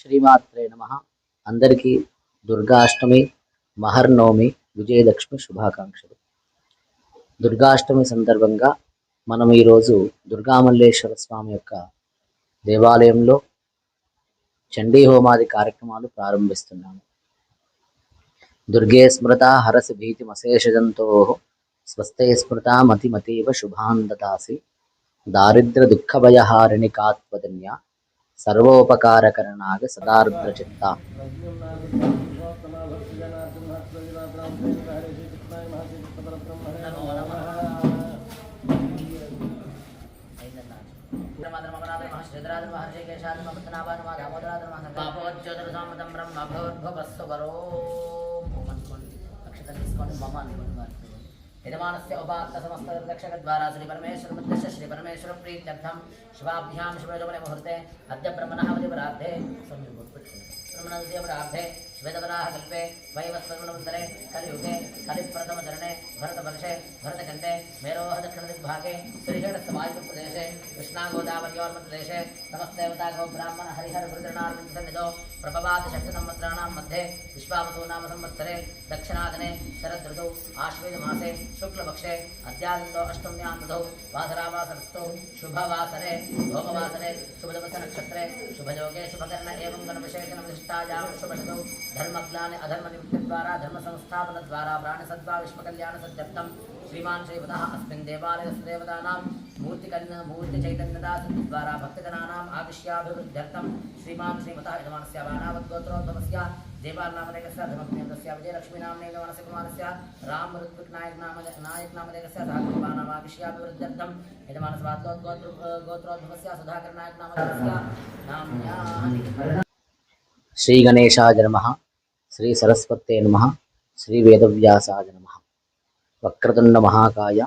శ్రీమాత్రే నమ. అందరికీ దుర్గాష్టమి మహర్నవమి విజయలక్ష్మి శుభాకాంక్షలు. దుర్గాష్టమి సందర్భంగా మనం ఈరోజు దుర్గామల్లేశ్వర స్వామి యొక్క దేవాలయంలో చండీ హోమాది కార్యక్రమాలు ప్రారంభిస్తున్నాము. దుర్గే స్మృత హరసి భీతిమశేషజంతో స్వస్తే స్మృత మతిమతీవ శుభాన్ దదాసి దారిద్ర దుఃఖభయహారిణి కాత్వదన్య సర్వోపకారకరణాగ సదార్ద్ర చిత్త యజమానస్య ఉపాత్త సమస్త రక్షక ద్వారా यजमानस्य श्री परमेश्वर प्रीत्यर्थम शिवाभ्याम शिवजमने मुहूर्ते अद्य ब्रह्मणः वदिपरार्धे ब्रह्मणः वदिपरार्धे श्वेतवराः कल्पे वयवस्तरुणवन्तरे कलियुगे, कलिप्रथमचरणे, भरतवर्षे, भरतखण्डे मेरोः दक्षिणदिग्भागे श्रीषडस्तवायुप्रदेशे कृष्णागोदावर्योर्मप्रदेशे नमस्तेवतागो ब्राह्मण हरिहरभृतृणार्विन्दो प्रभवात् मध्ये विश्वावसो नाम संवत्सरे दक्षिणादने शरदृतौ आश्वेजमासे, शुक्लपक्षे अद्यादिन्दो अष्टम्यां दधौ वासरावासरस्तौ शुभवासरे, भोमवासरे शुभदवसनक्षत्रे शुभयोगे, शुभकर्ण एवं गणविशेषणविशिष्टायां शुभशतौ धर्म ज्ञान अधर्म निवृत्ति द्वारा धर्म संस्थापन द्वारा प्राण सद्वा विश्व कल्याण सत्यर्थम श्रीमान श्रीपद अस्मिन् देवालय देवतानां मूर्ति मूर्ति चैतन्यदास द्वारा भक्तजनानां आदिश्याभिवृद्ध्यर्थम श्रीमान श्रीमतः यजमानस्यावानावद्गोत्रोद्भवस्य देवालनामदेकस्य धर्मप्रियन्दस्य विजयलक्ष्मीनाम्ने गमनस्य कुमारस्य राम ऋत्विक्नायक नाम नायकनामदेकस्य साकृपानामाविष्याभिवृद्ध्यर्थम यजमानस्वाद्लोद्गोत्र नाम सुधाकरनायक नामदेकस्य नाम्न्या శ్రీ గణేశాయ నమ శ్రీ సరస్వతే నమ శ్రీ వేదవ్యాసాయ నమ. వక్రతుండ మహాకాయ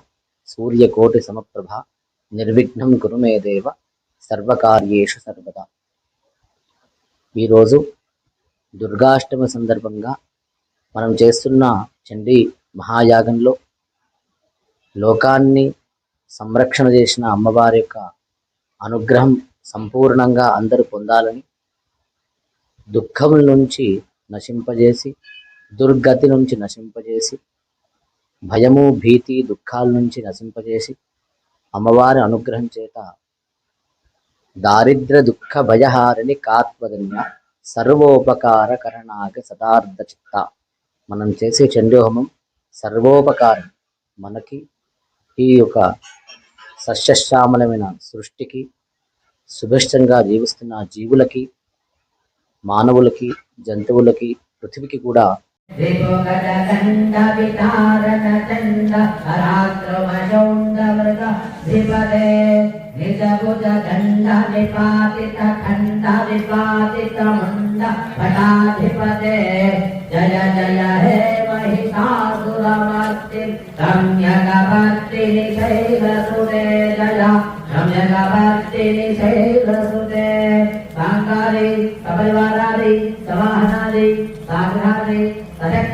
సూర్యకోటి సమప్రభ నిర్విఘ్నం కురు మే దేవ సర్వకార్యేషు సర్వదా. ఈరోజు దుర్గాష్టమి సందర్భంగా మనం చేస్తున్న చండీ మహాయాగంలో లోకాన్ని సంరక్షణ చేసిన అమ్మవారి యొక్క అనుగ్రహం సంపూర్ణంగా అందరూ పొందాలని దుఃఖముల నుంచి నశింపజేసి దుర్గతి నుంచి నశింపజేసి భయము భీతి దుఃఖాల నుంచి నశింపజేసి అమ్మవారి అనుగ్రహం చేత దారిద్ర దుఃఖ భయహారిని కాత్వదన్య సర్వోపకార కరణాగ సదార్థ చిత్త మనం చేసే చండోహమం సర్వోపకారం. మనకి ఈ యొక్క సస్యశ్యామలమైన సృష్టికి సుభిష్టంగా జీవిస్తున్న జీవులకి మానవులకి జంతువులకి పృథివికి కూడా త్రిపుగజదండ దండ విపాతిత ఖండ విపాతిత ముండ పటాధిపదే జయ జయ హే మహిషాసురమర్తి రమ్యగవర్తిని శైలసురే జయ రమ్యగవర్తిని శైలసురే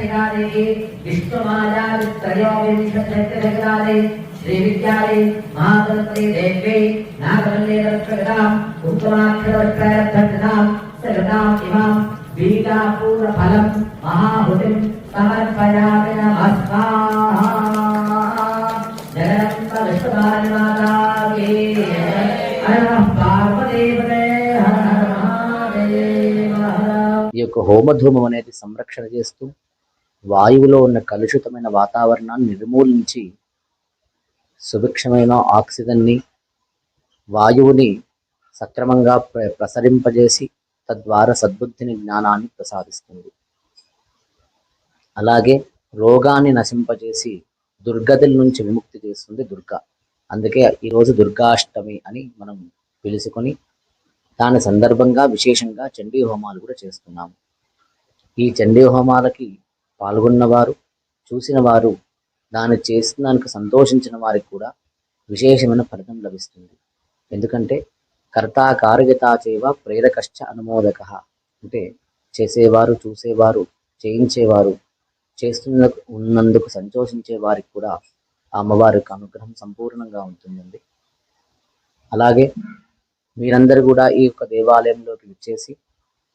సశక్తికారి విష్ణుమాయా త్రయోవింశతి శ్రీ విద్యాది మహాసరస్వతి దేవి నాగవల్లి రక్షకతాం ఉత్తమాక్షరవత్కరక్షకతాం సగతాం ఇమాం బీజాపూర ఫలం మహాహుతిం సమర్పయామి నమస్కార జగదంబ విష్ణుమారి మాతాకి హర నమః పార్వతీపదే హర హర మహాదేవ. హర ఈ యొక్క హోమధూమం అనేది సంరక్షణ చేస్తూ వాయువులో ఉన్న కలుషితమైన వాతావరణాన్ని నిర్మూలించి సుభిక్షమైన ఆక్సిజన్ని వాయువుని సక్రమంగా ప్ర ప్రసరింపజేసి తద్వారా సద్బుద్ధిని జ్ఞానాన్ని ప్రసాదిస్తుంది. అలాగే రోగాన్ని నశింపజేసి దుర్గతుల నుంచి విముక్తి చేస్తుంది దుర్గ. అందుకే ఈరోజు దుర్గాష్టమి అని మనం పిలుచుకొని దాని సందర్భంగా విశేషంగా చండీ హోమాలు కూడా చేస్తున్నాము. ఈ చండీ హోమాలకి పాల్గొన్నవారు చూసిన వారు దాన్ని చేసిన దానికి సంతోషించిన వారికి కూడా విశేషమైన ఫలితం లభిస్తుంది. ఎందుకంటే కర్తా కార్యగతా చేవ ప్రేరకశ్చ అనుమోదక. అంటే చేసేవారు చూసేవారు చేయించేవారు చేస్తున్న ఉన్నందుకు సంతోషించే వారికి కూడా అమ్మవారికి అమ్మవారి యొక్క అనుగ్రహం సంపూర్ణంగా ఉంటుందండి. అలాగే మీరందరూ కూడా ఈ యొక్క దేవాలయంలోకి విచ్చేసి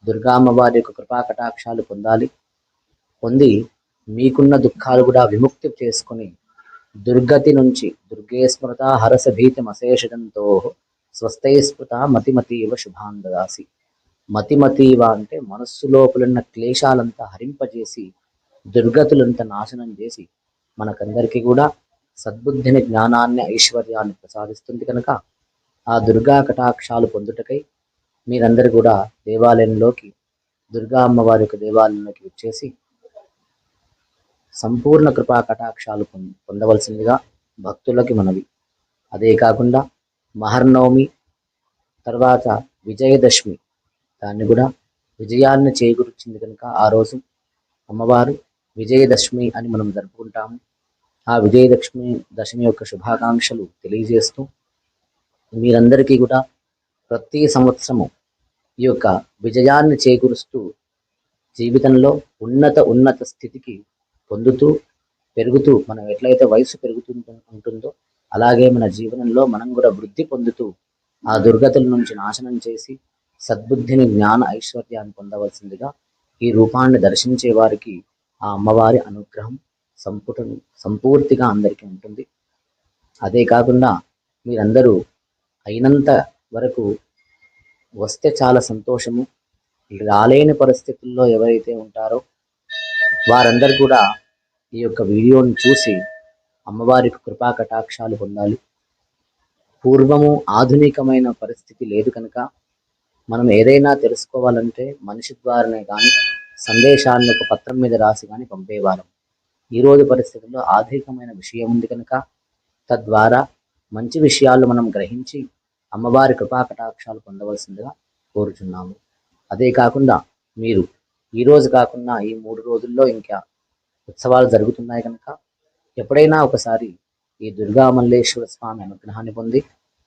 దుర్గా అమ్మవారి యొక్క కృపా కటాక్షాలు పొందాలి. పొంది మీకున్న దుఃఖాలు కూడా విముక్తి చేసుకొని దుర్గతి నుంచి దుర్గే స్మృత హరస భీతి మశేషంతో స్వస్థై స్మృత మతిమతీవ శుభాందదాసి. మతిమతీవ అంటే మనస్సు లోపలున్న క్లేశాలంతా హరింపజేసి దుర్గతులంతా నాశనం చేసి మనకందరికీ కూడా సద్బుద్ధిని జ్ఞానాన్ని ఐశ్వర్యాన్ని ప్రసాదిస్తుంది కనుక ఆ దుర్గా కటాక్షాలు పొందుటకై మీరందరూ కూడా దేవాలయంలోకి దుర్గా అమ్మవారి యొక్క దేవాలయంలోకి వచ్చేసి సంపూర్ణ కృపా కటాక్షాలు పొంద- పొందవలసిందిగా భక్తులకి మనవి. అదే కాకుండా మహర్నవమి తర్వాత విజయదశమి దాన్ని కూడా విజయాన్ని చేకూర్చింది కనుక ఆ రోజు అమ్మవారు విజయదశమి అని మనం జరుపుకుంటాము. ఆ విజయదశమి దశమి యొక్క శుభాకాంక్షలు తెలియజేస్తూ మీరందరికీ కూడా ప్రతి సంవత్సరము ఈ యొక్క విజయాన్ని చేకూరుస్తూ జీవితంలో ఉన్నత ఉన్నత స్థితికి పొందుతూ పెరుగుతూ మనం ఎట్లయితే వయసు పెరుగుతూ ఉంటుందో అలాగే మన జీవనంలో మనం కూడా వృద్ధి పొందుతూ ఆ దుర్గతుల నుంచి నాశనం చేసి సద్బుద్ధిని జ్ఞాన ఐశ్వర్యాన్ని పొందవలసిందిగా ఈ రూపాన్ని దర్శించే వారికి ఆ అమ్మవారి అనుగ్రహం సంపుట సంపూర్తిగా అందరికీ ఉంటుంది. అదే కాకుండా మీరందరూ అయినంత వరకు వస్తే చాలా సంతోషము. రాలేని పరిస్థితుల్లో ఎవరైతే ఉంటారో వారందరూ కూడా ఈ యొక్క వీడియోని చూసి అమ్మవారికి కృపా కటాక్షాలు పొందాలి. పూర్వము ఆధునికమైన పరిస్థితి లేదు కనుక మనం ఏదైనా తెలుసుకోవాలంటే మనిషి ద్వారానే కానీ సందేశాన్ని ఒక పత్రం మీద రాసి కానీ పంపేవారం. ఈ రోజు పరిస్థితుల్లో ఆధునికమైన విషయం ఉంది కనుక తద్వారా మంచి విషయాలు మనం గ్రహించి అమ్మవారి కృపా కటాక్షాలు పొందవలసిందిగా కోరుచున్నాము. అదే కాకుండా మీరు ఈరోజు కాకుండా ఈ మూడు రోజుల్లో ఇంకా ఉత్సవాలు జరుగుతున్నాయి కనుక ఎప్పుడైనా ఒకసారి ఈ దుర్గా మల్లేశ్వర స్వామి అనుగ్రహాన్ని పొంది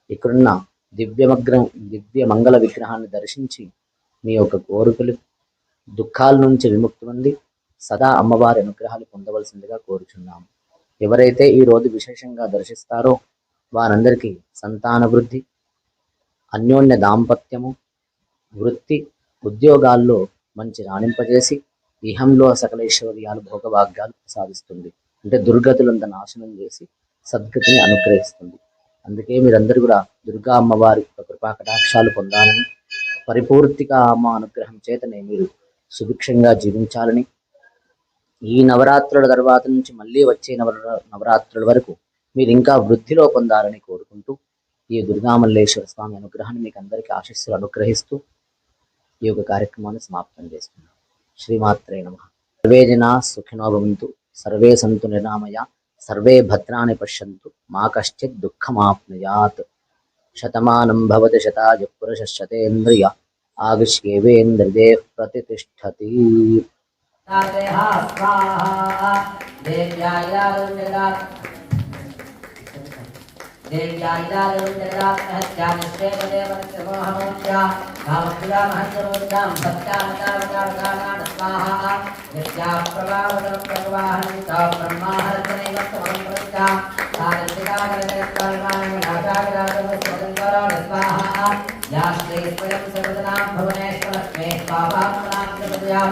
ఇక్కడున్న దివ్యమగ్ర దివ్య మంగళ విగ్రహాన్ని దర్శించి మీ యొక్క కోరికలు దుఃఖాల నుంచి విముక్తి పొంది సదా అమ్మవారి అనుగ్రహాలు పొందవలసిందిగా కోరుచున్నాము. ఎవరైతే ఈ రోజు విశేషంగా దర్శిస్తారో వారందరికీ సంతాన వృద్ధి అన్యోన్య దాంపత్యము వృత్తి ఉద్యోగాల్లో మంచి రాణింపజేసి ఇహంలో సకలేశ్వర్యాలు భోగభాగ్యాలు సాధిస్తుంది అంటే దుర్గతులంత నాశనం చేసి సద్గతిని అనుగ్రహిస్తుంది. అందుకే మీరందరూ కూడా దుర్గా అమ్మవారి కృపా కటాక్షాలు పొందాలని పరిపూర్తిగా అమ్మ అనుగ్రహం చేతనే మీరు సుభిక్షంగా జీవించాలని ఈ నవరాత్రుల తర్వాత నుంచి మళ్ళీ వచ్చే నవ నవరాత్రుల వరకు మీరు ఇంకా వృద్ధిలో పొందాలని కోరుకుంటూ ఈ దుర్గామల్లేశ్వర స్వామి అనుగ్రహాన్ని మీకు అందరికీ ఆశస్సులు అనుగ్రహిస్తూ ఈ యొక్క కార్యక్రమాన్ని సమాప్తం చేస్తున్నాం శ్రీమాత్రే నమ. సర్వే జనా సుఖినో భవంతు సర్వే సంతు నిరామయ సర్వే భద్రాన్ని పశ్యంతు మా కశ్చిత్ దుఃఖమాప్నుయాత్. శతమానం భవతి శతాజ పురుష శతేంద్రియ ఆయుష్యేవేంద్రిదే ప్రతిష్టతి देहा రామసురామహస్వరూర్జాం సత్యామతామతామతామాన స్వాహ యస్యా ప్రభావతం ప్రవాహనం తా బ్రహ్మాహరతనైవ సమం ప్రజ్ఞా సాగరికాగరగత్పరమాణాసాగరాజవస్వతంతరాణ స్వాహ యా స్వయం సర్వదనాం భువనేశ్వర స్మే స్వాహాత్మనాం ప్రపద్యాం